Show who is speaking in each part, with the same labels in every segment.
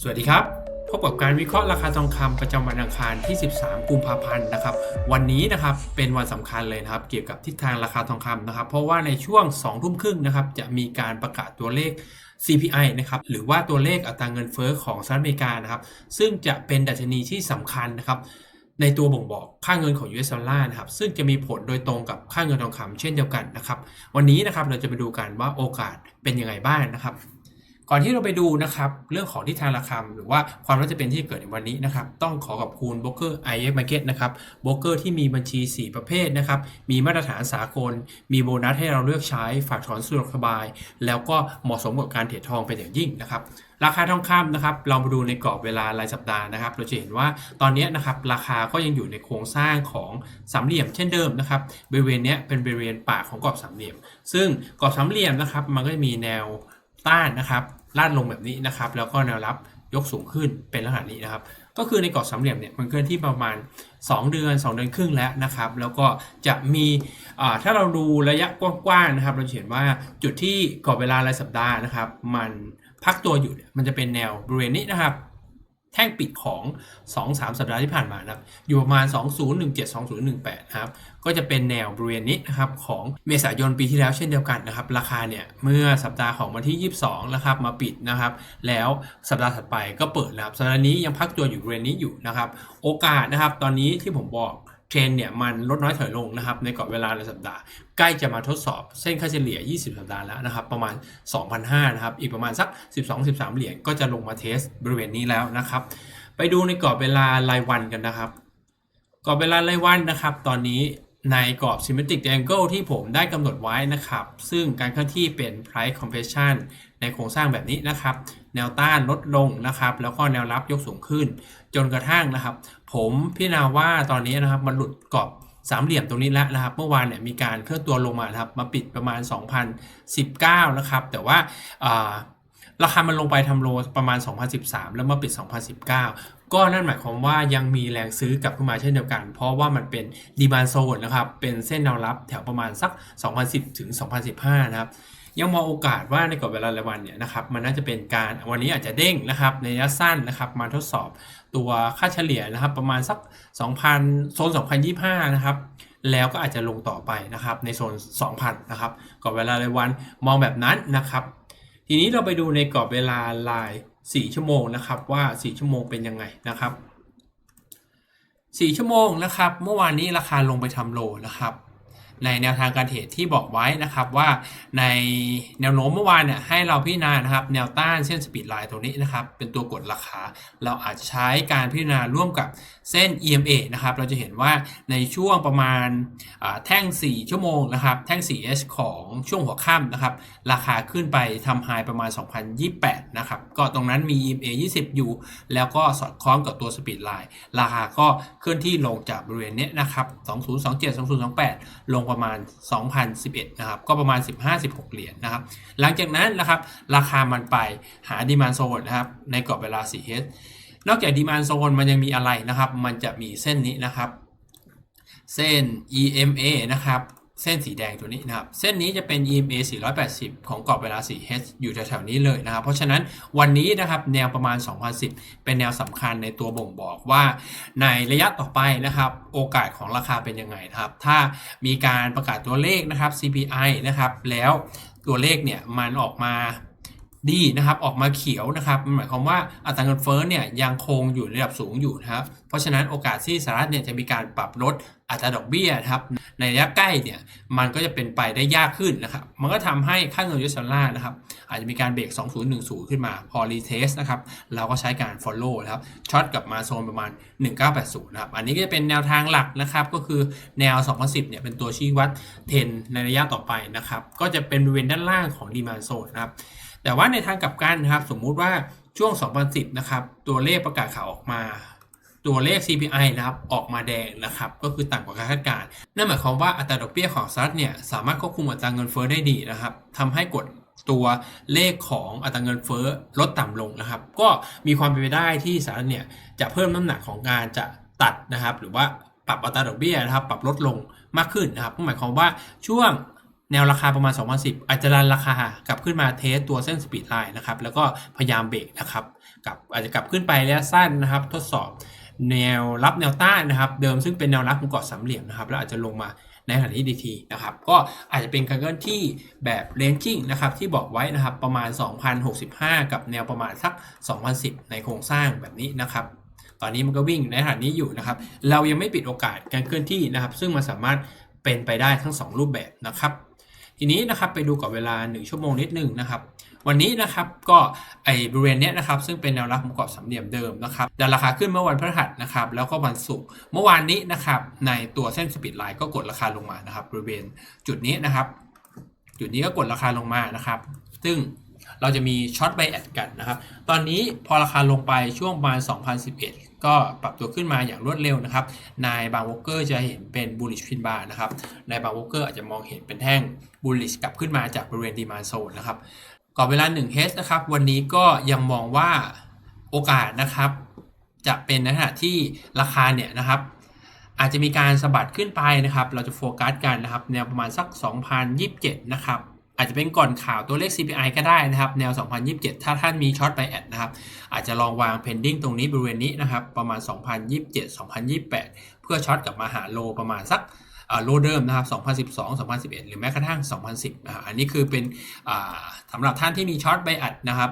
Speaker 1: สวัสดีครับ พบกับการวิเคราะห์ราคาทองคำประจำวันอังคารที่ 13 กุมภาพันธ์นะครับ วันนี้นะครับเป็นวันสำคัญเลยนะครับ เกี่ยวกับทิศทางราคาทองคำนะครับ เพราะว่าในช่วง2ทุ่มครึ่งนะครับจะมีการประกาศตัวเลข CPI นะครับหรือว่าตัวเลขอัตราเงินเฟ้อของสหรัฐอเมริกานะครับ ซึ่งจะเป็นดัชนีที่สำคัญนะครับในตัวบ่งบอกค่าเงินของ US ดอลลาร์นะครับซึ่งจะมีผลโดยตรงกับค่าเงินทองคำเช่นเดียวกันนะครับ วันนี้นะครับเราจะไปดูกันว่าโอกาสเป็นยังไงบ้างนะครับ ก่อนที่เราไปดูนะครับเรื่องของทิศทางราคาหรือว่าความน่าจะเป็นที่เกิดในวันนี้นะครับต้องขอขอบคุณโบรกเกอร์ i x Market นะครับโบรกเกอร์ที่มีบัญชี 4 ประเภทนะครับมีมาตรฐานสากล มีโบนัสให้เราเลือกใช้ฝากถอนสะดวกสบาย แล้วก็เหมาะสมกับการเทรดทองเป็นอย่างยิ่งนะครับราคาทองคำนะครับเรามาดูในกรอบเวลารายสัปดาห์นะครับ เราจะเห็นว่าตอนนี้นะครับราคาก็ยังอยู่ในโครงสร้างของสามเหลี่ยมเช่นเดิมนะครับบริเวณนี้เป็นบริเวณปากของกรอบสามเหลี่ยม ซึ่งกรอบสามเหลี่ยมนะครับมันก็จะมีแนว ต้านนะครับลาดลงแบบนี้นะครับ แล้วก็แนวรับยกสูงขึ้นเป็นลักษณะนี้นะครับ ก็คือในกรอบสามเหลี่ยมเนี่ยมันเคลื่อนที่ประมาณ 2 เดือน 2 เดือนครึ่งแล้วนะครับ แล้วก็จะมีถ้าเราดูระยะกว้างๆนะครับ เราเห็นว่าจุดที่กรอบเวลารายสัปดาห์นะครับ มันพักตัวอยู่มันจะเป็นแนวบริเวณนี้นะครับ แท่งปิดของ 2-3 สัปดาห์ที่ผ่านมานะครับอยู่ประมาณ 2017 2018นะครับก็จะเป็นแนวบริเวณนี้นะครับของเมษายนปีที่แล้วเช่นเดียวกันนะครับราคาเนี่ยเมื่อสัปดาห์ของวันที่ 22นะครับมาปิดนะครับแล้วสัปดาห์ถัดไปก็เปิดนะครับสัปดาห์นี้ยังพักตัวอยู่บริเวณนี้อยู่นะครับโอกาสนะครับตอนนี้ที่ผมบอก ทรนเนี่ยมันลดน้อยถอยลงนะครับในกรอบเวลารายสัปดาห์ ใกล้จะมาทดสอบเส้นค่าเฉลี่ย 20 สัปดาห์แล้วนะครับประมาณ 2,500นะครับอีกประมาณสัก 12-13 เหรียญก็จะลงมาเทสบริเวณนี้แล้วนะครับไปดูในกรอบเวลารายวันกันนะครับกรอบเวลารายวันนะครับตอนนี้ในกรอบ symmetric triangle ที่ผมได้กำหนดไว้นะครับ ซึ่งการเคลื่อนที่เป็น price compression ในโครงสร้างแบบนี้นะครับ แนวต้านลดลงนะครับ แล้วก็แนวรับยกสูงขึ้น จนกระทั่งนะครับ ผมพิจารณาว่าตอนนี้นะครับมันหลุดกรอบสามเหลี่ยมตรงนี้แล้วนะครับ เมื่อวานเนี่ยมีการเคลื่อนตัวลงมาครับมาปิดประมาณ 2019 นะครับ แต่ว่าอ่าราคามันลงไปทำโลประมาณ 2013 แล้วมาปิด 2019 ก็นั่นหมายความว่ายังมีแรงซื้อกลับขึ้นมาเช่นเดียวกัน เพราะว่ามันเป็นดีมานโซนนะครับ เป็นเส้นแนวรับแถวประมาณสัก 2010 ถึง 2015 นะครับ ยังมองโอกาสว่าในกรอบเวลารายวันเนี่ยนะครับมันน่าจะเป็นการวันนี้อาจจะเด้งนะครับในระยะสั้นนะครับมาทดสอบตัวค่าเฉลี่ยนะครับประมาณสัก 2,000 โซน 2025 นะครับแล้วก็อาจจะลงต่อไปนะครับในโซน 2,000 นะครับกรอบเวลารายวันมองแบบนั้นนะครับ ทีนี้เราไปดูในกรอบเวลาราย 4 ชั่วโมงนะครับว่า 4 ชั่วโมงเป็นยังไงนะครับ 4 ชั่วโมงนะครับเมื่อวานนี้ราคาลงไปทำโลนะครับ ในแนวทางการเทรดที่บอกไว้นะครับว่าในแนวโน้มเมื่อวานเนี่ยให้เราพิจารณานะครับแนวต้านเส้นสปีดไลน์ตรงนี้นะครับเป็นตัวกดราคา เราอาจจะใช้การพิจารณาร่วมกับเส้น EMA นะครับเราจะเห็นว่าในช่วงประมาณแท่ง 4 ชั่วโมงนะครับแท่ง 4S ของช่วงหัวค่ำนะครับราคาขึ้นไปทำไฮประมาณ 2028 นะครับก็ตรงนั้นมี EMA 20 อยู่ แล้วก็สอดคล้องกับตัวสปีดไลน์ราคาก็เคลื่อนที่ลงจากบริเวณนี้นะครับ2027 2028 ลงประมาณ 2011 นะครับ ก็ประมาณ 15-16 เหรียญนะครับ หลังจากนั้นนะครับ ราคามันไปหาดีมานโซนนะครับ ในกรอบเวลา 4H นอกจากดีมานโซนมันยังมีอะไรนะครับ มันจะมีเส้นนี้นะครับ เส้น EMA นะครับ เส้นสีแดงตัวนี้นะครับ เส้นนี้จะเป็น EMA 480 ของกรอบเวลา 4H อยู่แถวๆนี้เลยนะครับ เพราะฉะนั้นวันนี้นะครับแนวประมาณ 2010 เป็นแนวสำคัญในตัวบ่งบอกว่า ในระยะต่อไปนะครับ โอกาสของราคาเป็นยังไงนะครับ ถ้ามีการประกาศตัวเลขนะครับ CPI นะครับ แล้วตัวเลขเนี่ยมันออกมา ดีนะครับออกมาเขียวนะครับมันหมายความว่าอัตราเงินเฟ้อเนี่ยยังคงอยู่ในระดับสูงอยู่นะครับเพราะฉะนั้นโอกาสที่สหรัฐเนี่ยจะมีการปรับลดอัตราดอกเบี้ยนะครับในระยะใกล้เนี่ยมันก็จะเป็นไปได้ยากขึ้นนะครับมันก็ทำให้ค่าเงินยูเอสดอลลาร์นะครับอาจจะมีการเบรก 2010 ขึ้นมาพอรีเทสนะครับเราก็ใช้การ follow นะครับช็อตกลับมาโซนประมาณ 1980 นะครับอันนี้ก็จะเป็นแนวทางหลักนะครับก็คือแนว 2010 เนี่ยเป็นตัวชี้วัดเทนในระยะต่อไปนะครับก็จะเป็นบริเวณด้านล่างของดีมานโซนนะครับ แต่ว่าในทางกลับกันนะครับ สมมุติว่าช่วง 2010 นะครับ ตัวเลขประกาศข่าวออกมา ตัวเลข CPI นะครับออกมาแดงนะครับ ก็คือต่ำกว่าการคาดการณ์นั่นหมายความว่าอัตราดอกเบี้ยของสหรัฐเนี่ยสามารถควบคุมอัตราเงินเฟ้อได้ดีนะครับทำให้กดตัวเลขของอัตราเงินเฟ้อลดต่ำลงนะครับ ก็มีความเป็นไปได้ที่สหรัฐเนี่ยจะเพิ่มน้ำหนักของการจะตัดนะครับ หรือว่าปรับอัตราดอกเบี้ยนะครับ ปรับลดลงมากขึ้นนะครับก็หมายความว่าช่วง แนวราคาประมาณ 2010 อาจจะดันราคากลับขึ้นมาเทสตัวเส้นสปีดไลน์นะครับ แล้วก็พยายามเบรกนะครับกับอาจจะกลับขึ้นไประยะสั้นนะครับ ทดสอบแนวรับแนวต้านนะครับ เดิมซึ่งเป็นแนวรับของเกาะสามเหลี่ยมนะครับ แล้วอาจจะลงมาในขณะที่ดีทีนะครับ ก็อาจจะเป็นการเคลื่อนที่แบบเลนจิ้งนะครับ ที่บอกไว้นะครับประมาณ 2,065 กับแนวประมาณสัก 2,010 ในโครงสร้างแบบนี้นะครับตอนนี้มันก็วิ่งในขณะนี้อยู่นะครับ เรายังไม่ปิดโอกาสการเคลื่อนที่นะครับ ซึ่งมันสามารถเป็นไปได้ทั้ง 2 รูปแบบนะครับ ทีนี้นะครับไปดูกับเวลา 1 ชั่วโมงนิดหนึ่งนะครับ วันนี้นะครับก็ไอบริเวณเนี้ยนะครับซึ่งเป็นแนวรับของกรอบสามเหลี่ยมเดิมนะครับดันราคาขึ้นเมื่อวันพฤหัสนะครับแล้วก็วันศุกร์เมื่อวานนี้นะครับในตัวเส้นสปีดไลน์ก็กดราคาลงมานะครับบริเวณจุดนี้นะครับ จุดนี้ก็กดราคาลงมานะครับ ซึ่ง เราจะมีช็อตไบแอดกันนะครับ ตอนนี้พอราคาลงไปช่วงประมาณ 2011 ก็ปรับตัวขึ้นมาอย่างรวดเร็วนะครับ นายบางวอลเกอร์จะเห็นเป็น bullish pin bar นะครับ นายบางวอลเกอร์อาจจะมองเห็นเป็นแท่ง bullish กลับขึ้นมาจากบริเวณ demand zone นะครับกรอบเวลา1 h นะครับ วันนี้ก็ยังมองว่าโอกาสนะครับ จะเป็นในขณะที่ราคาเนี่ยนะครับอาจจะมีการสะบัดขึ้นไปนะครับ เราจะโฟกัสกันนะครับแนวประมาณสัก 2027 นะครับ อาจจะเป็นก่อนข่าวตัวเลข CPI ก็ได้นะครับ แนว 2027 ถ้าท่านมีช็อตไปแอดนะครับ อาจจะลองวาง pending ตรงนี้บริเวณนี้นะครับ ประมาณ 2027 2028 เพื่อช็อตกลับมาหาโลประมาณสักโลเดิมนะครับ 2012 2011 หรือแม้กระทั่ง 2010 อันนี้คือเป็นสำหรับท่านที่มีช็อตไบแอดนะครับ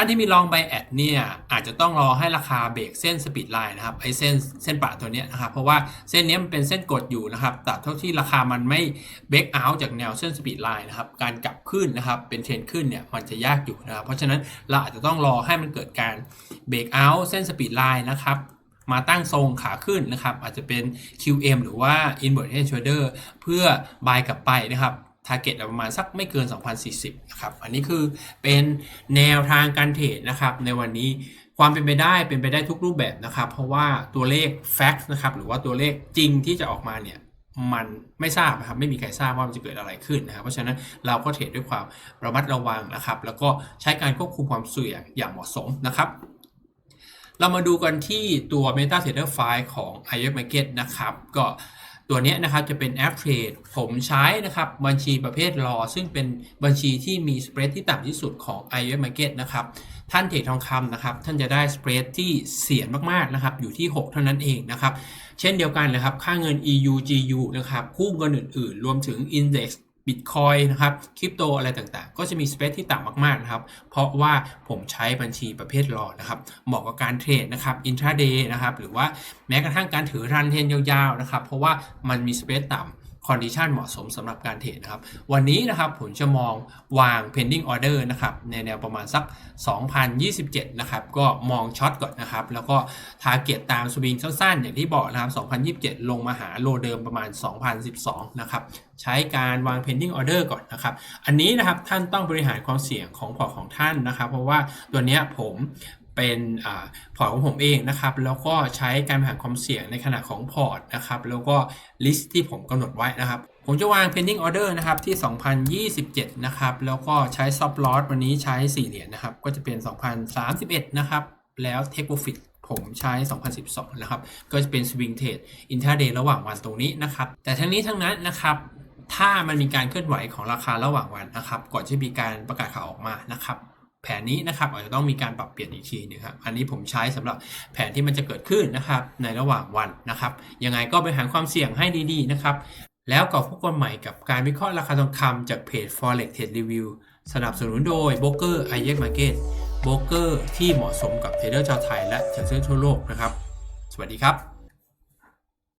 Speaker 1: ท่านที่มีลองไบแอดเนี่ยอาจจะต้องรอให้ราคาเบรกเส้นสปีดไลน์นะครับไอ้เส้นเส้นปะตัวเนี้ยนะครับเพราะว่าเส้นนี้มันเป็นเส้นกดอยู่นะครับแต่เท่าที่ราคามันไม่เบรกเอาจากแนวเส้นสปีดไลน์นะครับการกลับขึ้นนะครับเป็นเทรนขึ้นเนี่ยมันจะยากอยู่นะครับเพราะฉะนั้นเราอาจจะต้องรอให้มันเกิดการเบรกเอาเส้นสปีดไลน์นะครับมาตั้งทรงขาขึ้นนะครับอาจจะเป็น QM หรือว่า Inward Head Shoulder เพื่อบายกลับไปนะครับ ทาร์เก็ตประมาณสักไม่เกิน 2040 นะครับ อันนี้คือเป็นแนวทางการเทรดนะครับ ในวันนี้ความเป็นไปได้เป็นไปได้ทุกรูปแบบนะครับ เพราะว่าตัวเลข fact นะครับ หรือว่าตัวเลขจริงที่จะออกมาเนี่ยมันไม่ทราบนะครับ ไม่มีใครทราบว่ามันจะเกิดอะไรขึ้นนะครับ เพราะฉะนั้นเราก็เทรดด้วยความระมัดระวังนะครับ แล้วก็ใช้การควบคุมความเสี่ยงอย่างเหมาะสมนะครับ เรามาดูกันที่ตัว Meta Trader 5ของ i f Market นะครับ ก็ ตัวนี้นะครับจะเป็นแอปเทรดผมใช้นะครับบัญชีประเภทรอซึ่งเป็นบัญชีที่มีสเปรดที่ต่ำที่สุดของ i อ m a r k e t นะครับท่านเทรดทองคำนะครับท่านจะได้สเปรดที่เสี่ยงมากๆนะครับอยู่ที่ 6 เท่านั้นเองนะครับเช่นเดียวกันเลยครับค่าเงิน EU GU นะครับคู่เงินอื่นๆ รวมถึง Index บิตคอยนะครับคริปโตอะไรต่างๆ ก็จะมีสเปซที่ต่ำมากๆนะครับ เพราะว่าผมใช้บัญชีประเภทรอนะครับเหมาะกับการเทรดนะครับอินทราเดย์นะครับหรือว่าแม้กระทั่งการถือรันเทนยาวๆนะครับ เพราะว่ามันมีสเปซต่ำ คอนดิชันเหมาะสมสำหรับการเทรดนะครับ วันนี้นะครับผมจะมองวาง pending order นะครับในแนวประมาณสัก 2027 นะครับ ก็มองช็อตก่อนนะครับ แล้วก็ target ตามสวิงสั้นๆ อย่างที่บอกนะครับ 2027 ลงมาหาโลเดิมประมาณ 2012 นะครับ ใช้การวาง pending order ก่อนนะครับ อันนี้นะครับท่านต้องบริหารความเสี่ยงของพอร์ตของท่านนะครับ เพราะว่าตัวเนี้ยผม เป็นอพอร์ตของผมเองนะครับ แล้วก็ใช้การบริหารความเสี่ยงในขณะของพอร์ตนะครับ แล้วก็ลิสต์ที่ผมกำหนดไว้นะครับ ผมจะวาง pending order นะครับที่ 2027 นะครับ แล้วก็ใช้ stop loss วันนี้ใช้ 4 เหรียญนะครับ ก็จะเป็น 2031 นะครับ แล้ว take profit ผมใช้ 2012 นะครับ ก็จะเป็น swing trade intraday ระหว่างวันตรงนี้นะครับ แต่ทั้งนี้ทั้งนั้นนะครับถ้ามันมีการเคลื่อนไหวของราคาระหว่างวันนะครับ ก่อนจะมีการประกาศข่าวออกมานะครับ แผนนี้นะครับอาจจะต้องมีการปรับเปลี่ยนอีกทีหนึงครับอันนี้ผมใช้สำหรับแผนที่มันจะเกิดขึ้นนะครับในระหว่างวันนะครับยังไงก็ไปหาความเสี่ยงให้ดีๆนะครับแล้วก็พบกันใหม่กับการวิเคราะห์ราคาทองคำจากเพจ forex trade review สนับสนุนโดย b r o k e r i e Market โบรกเกอร์ที่เหมาะสมกับเทรดเดอร์ชาวไทยและเทรดเดอร์ทั่วโลกนะครับ สวัสดีครับ